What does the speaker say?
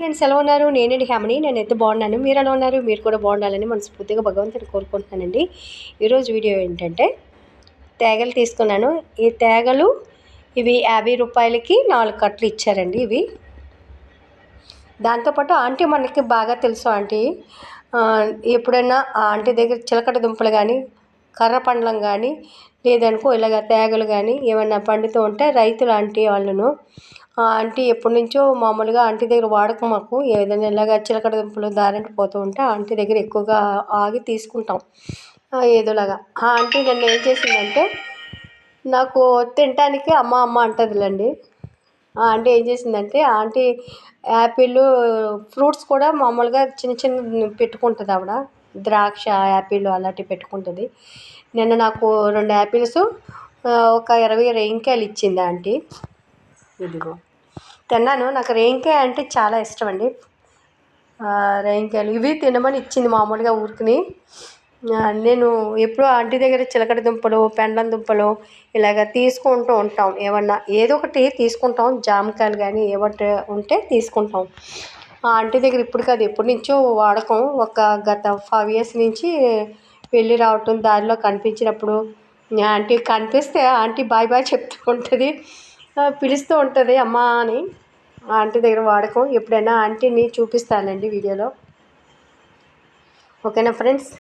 Friends ఎలా ఉన్నారు నేనండి హ్యామని నేనైతే బాగున్నాను. మీరు ఎలా ఉన్నారు? మీరు కూడా బాగుండాలని మనస్ఫూర్తిగా భగవంతుని కోరుకుంటున్నానండి. ఈరోజు వీడియో ఏంటంటే తేగలు తీసుకున్నాను. ఈ తేగలు ఇవి యాభై రూపాయలకి నాలుగు కట్టలు ఇచ్చారండి ఇవి. దాంతోపాటు ఆంటీ మనకి బాగా తెలుసు ఆంటీ. ఎప్పుడైనా ఆ ఆంటీ దగ్గర చిలకడ దుంపలు కానీ కర్ర పండ్లం కానీ లేదనుకో ఇలాగ తేగలు కానీ ఏమైనా పండుతూ ఉంటే రైతులు ఆంటీ వాళ్ళను ఆంటీ ఎప్పటి నుంచో మామూలుగా ఆంటీ దగ్గర వాడకం మాకు. ఏదైనా ఇలాగ చిలకడ దుంపలు దారంటి పోతూ ఉంటే ఆంటీ దగ్గర ఎక్కువగా ఆగి తీసుకుంటాం. ఏదోలాగా. ఆ ఆంటీ నన్ను ఏం చేసిందంటే నాకు తినటానికి అమ్మ అమ్మ అంటుందిలేండి. ఆంటీ ఏం చేసిందంటే ఆంటీ యాపిల్ ఫ్రూట్స్ కూడా మామూలుగా చిన్న చిన్న పెట్టుకుంటుంది ఆవిడ. ద్రాక్ష యాపిల్ అలాంటివి పెట్టుకుంటుంది. నిన్న నాకు రెండు యాపిల్స్ ఒక ఇరవై రేయింకాయలు ఇచ్చింది ఆంటీ. ఇదిగో. తిన్నాను. నాకు రేయింకాయ అంటే చాలా ఇష్టం అండి. రేంకాయలు. ఇవి తినమని ఇచ్చింది మామూలుగా ఊరికి నేను ఎప్పుడూ ఆంటీ దగ్గర చిలకడ దుంపలు పెండం దుంపలు ఇలాగ తీసుకుంటూ ఉంటాం. ఏమన్నా ఏదో ఒకటి తీసుకుంటాం. జామకాయలు కానీ ఏమంటే ఉంటే తీసుకుంటాం. ఆ ఆంటీ దగ్గర ఇప్పుడు కాదు ఎప్పటి నుంచో వాడకం. ఒక గత ఫైవ్ ఇయర్స్ నుంచి వెళ్ళి రావటం దారిలో కనిపించినప్పుడు ఆంటీ కనిపిస్తే ఆంటీ బాయ్ బాయ్ చెప్తూ ఉంటుంది. పిలుస్తూ ఉంటుంది అమ్మ అని ఆంటీ దగ్గర వాడకం. ఎప్పుడైనా ఆంటీని చూపిస్తానండి వీడియోలో. ఓకేనా ఫ్రెండ్స్?